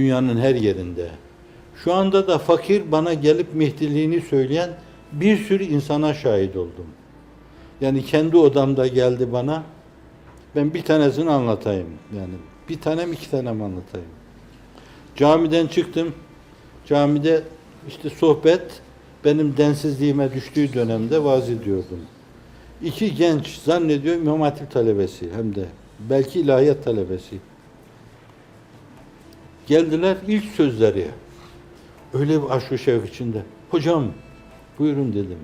Dünyanın her yerinde. Şu anda da fakir bana gelip Mehdiliğini söyleyen bir sürü insana şahit oldum. Yani kendi odamda geldi bana. Ben bir tanesini anlatayım. Yani bir tanem iki tanem anlatayım. Camiden çıktım. Camide işte sohbet benim densizliğime düştüğü dönemde vaaz ediyordum. İki genç zannediyorum İmam Hatip talebesi hem de belki ilahiyat talebesi. Geldiler ilk sözleri. Öyle bir aşk ve şevk içinde. Hocam buyurun dedim.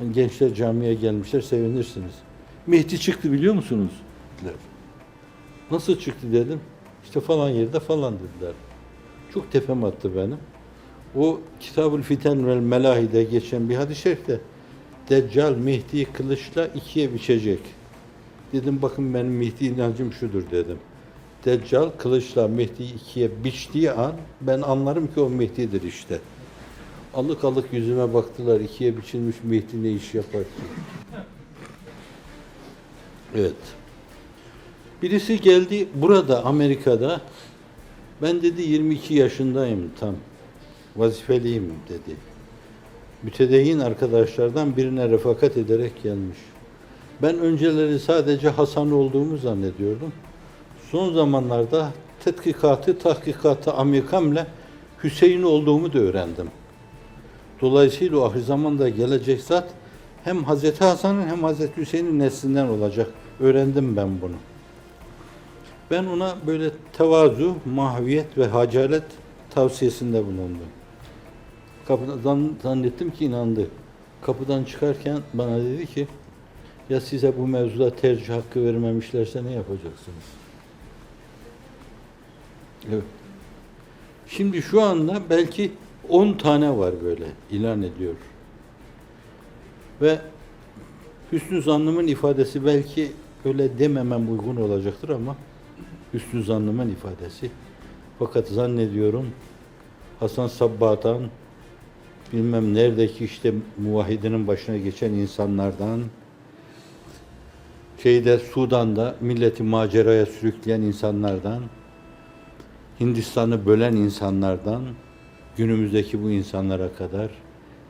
Yani gençler camiye gelmişler sevinirsiniz. Mehdi çıktı biliyor musunuz? Dediler. Nasıl çıktı dedim. İşte falan yerde falan dediler. Çok tepem attı benim. O Kitab-ül Fiten vel Melahi'de geçen bir hadis-i şerifte Deccal Mehdi'yi kılıçla ikiye biçecek. Dedim bakın benim Mehdi inancım şudur dedim. Deccal kılıçla Mehdi'yi ikiye biçtiği an ben anlarım ki o Mehdi'dir işte. Alık alık yüzüme baktılar. ikiye biçilmiş Mehdi ne iş yapar ki? Evet. Birisi geldi burada Amerika'da. Ben dedi 22 yaşındayım tam. Vazifeliyim dedi. Mütedeyyin arkadaşlardan birine refakat ederek gelmiş. Ben önceleri sadece Hasan olduğumu zannediyordum. Son zamanlarda tetkikatı, tahkikatı Amerikam'la Hüseyin olduğumu da öğrendim. Dolayısıyla o ahir zamanda gelecek zat hem Hazreti Hasan'ın hem Hazreti Hüseyin'in neslinden olacak. Öğrendim ben bunu. Ben ona böyle tevazu, mahviyet ve hacalet tavsiyesinde bulundum. Kapıdan zannettim ki inandı. Kapıdan çıkarken bana dedi ki ya size bu mevzuda tercih hakkı vermemişlerse ne yapacaksınız? Evet. Şimdi şu anda belki 10 tane var böyle ilan ediyor. Ve hüsnü zannımın ifadesi belki öyle dememem uygun olacaktır ama hüsnü zannımın ifadesi. Fakat zannediyorum Hasan Sabbah'tan bilmem neredeki işte muvahhidinin başına geçen insanlardan şeyde Sudan'da milleti maceraya sürükleyen insanlardan Hindistan'ı bölen insanlardan günümüzdeki bu insanlara kadar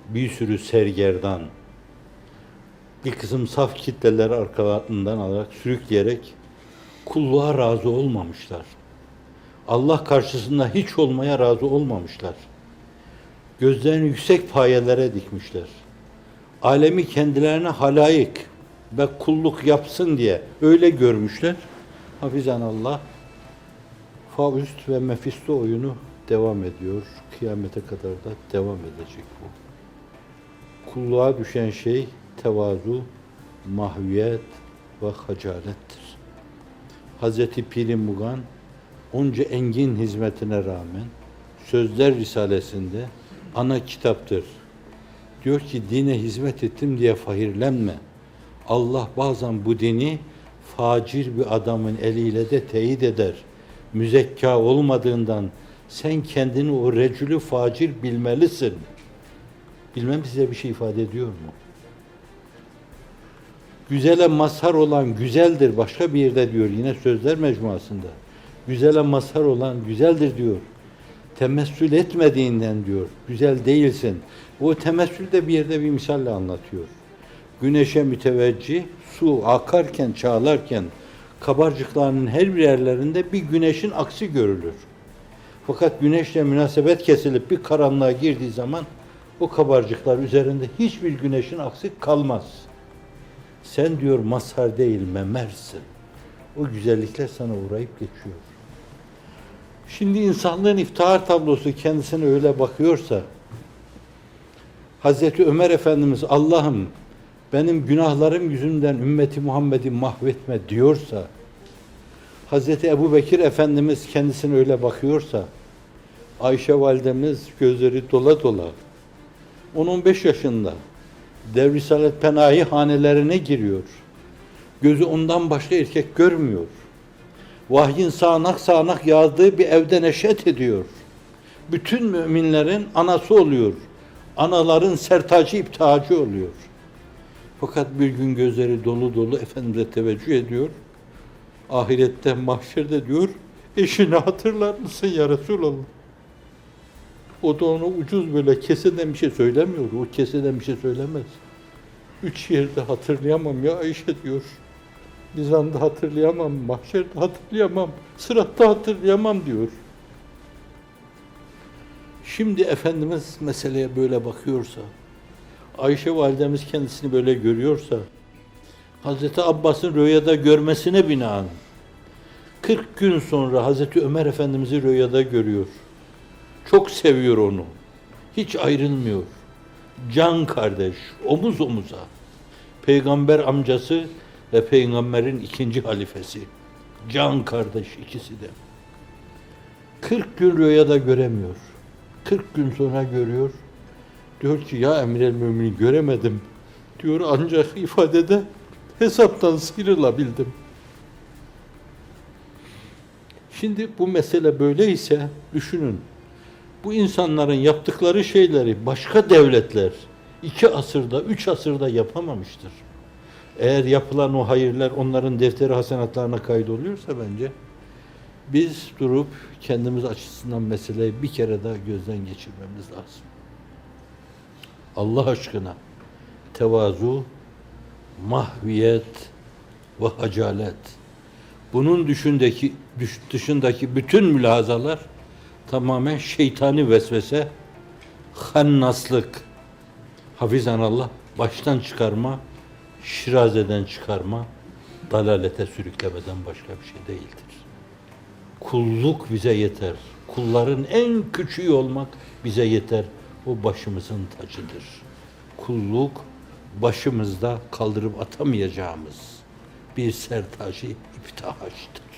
bir sürü sergerdan bir kısım saf kitleler arkalarından alarak sürükleyerek kulluğa razı olmamışlar. Allah karşısında hiç olmaya razı olmamışlar. Gözlerini yüksek payelere dikmişler. Alemi kendilerine halayık ve kulluk yapsın diye öyle görmüşler. Hafizan Allah Faust ve Mephisto oyunu devam ediyor. Kıyamete kadar da devam edecek bu. Kulluğa düşen şey tevazu, mahviyet ve hacalettir. Hazreti Piri Mugan onca engin hizmetine rağmen Sözler Risalesinde ana kitaptır. Diyor ki dine hizmet ettim diye fahirlenme. Allah bazen bu dini facir bir adamın eliyle de teyit eder. Müzekka olmadığından sen kendini o recülü facir bilmelisin. Bilmem size bir şey ifade ediyor mu? Güzele mazhar olan güzeldir. Başka bir yerde diyor yine sözler mecmuasında. Güzele mazhar olan güzeldir diyor. Temessül etmediğinden diyor. Güzel değilsin. O temessül de bir yerde bir misalle anlatıyor. Güneşe müteveccih, su akarken, çağlarken kabarcıklarının her bir yerlerinde bir güneşin aksi görülür. Fakat güneşle münasebet kesilip bir karanlığa girdiği zaman o kabarcıklar üzerinde hiçbir güneşin aksi kalmaz. Sen diyor mazhar değil memersin. O güzellikler sana uğrayıp geçiyor. Şimdi insanlığın iftihar tablosu kendisine öyle bakıyorsa Hazreti Ömer Efendimiz Allah'ım benim günahlarım yüzünden ümmeti Muhammed'i mahvetme diyorsa Hazreti Ebu Bekir Efendimiz kendisine öyle bakıyorsa Ayşe validemiz gözleri dola dola 10-15 yaşında Dev Risalet Penahi hanelerine giriyor. Gözü ondan başka erkek görmüyor. Vahyin sağanak sağanak yağdığı bir evde neşet ediyor. Bütün müminlerin anası oluyor. Anaların sertacı iptihacı oluyor. Fakat bir gün gözleri dolu dolu Efendimiz'e teveccüh ediyor. Ahirette, mahşerde diyor, Eşini hatırlar mısın ya Resulallah? O da onu ucuz böyle keseden bir şey söylemiyor. O keseden bir şey söylemez. Üç yerde hatırlayamam ya Ayşe diyor. Mizanda hatırlayamam, mahşerde hatırlayamam, sıratta hatırlayamam diyor. Şimdi Efendimiz meseleye böyle bakıyorsa, Ayşe validemiz kendisini böyle görüyorsa, Hazreti Abbas'ın rüyada görmesine binaen 40 gün sonra Hazreti Ömer Efendimiz'i rüyada görüyor. Çok seviyor onu. Hiç ayrılmıyor. Can kardeş, omuz omuza. Peygamber amcası ve peygamberin ikinci halifesi. Can kardeş ikisi de. 40 gün rüyada göremiyor. 40 gün sonra görüyor. Diyor ki ya emir el müminin göremedim. Diyor ancak ifadede hesaptan sıyrılabildim. Şimdi bu mesele böyleyse düşünün. Bu insanların yaptıkları şeyleri başka devletler iki asırda, üç asırda yapamamıştır. Eğer yapılan o hayırlar onların defteri hasenatlarına kaydoluyorsa bence biz durup kendimiz açısından meseleyi bir kere daha gözden geçirmemiz lazım. Allah aşkına tevazu, mahviyet ve hacalet. Bunun düşündeki, düş- dışındaki bütün mülahazalar tamamen şeytani vesvese, hannaslık, hafizan Allah, baştan çıkarma, şirazeden çıkarma, dalalete sürüklemeden başka bir şey değildir. Kulluk bize yeter. Kulların en küçüğü olmak bize yeter. O başımızın tacıdır. Kulluk başımızda kaldırıp atamayacağımız bir sertacı iptihaçtır.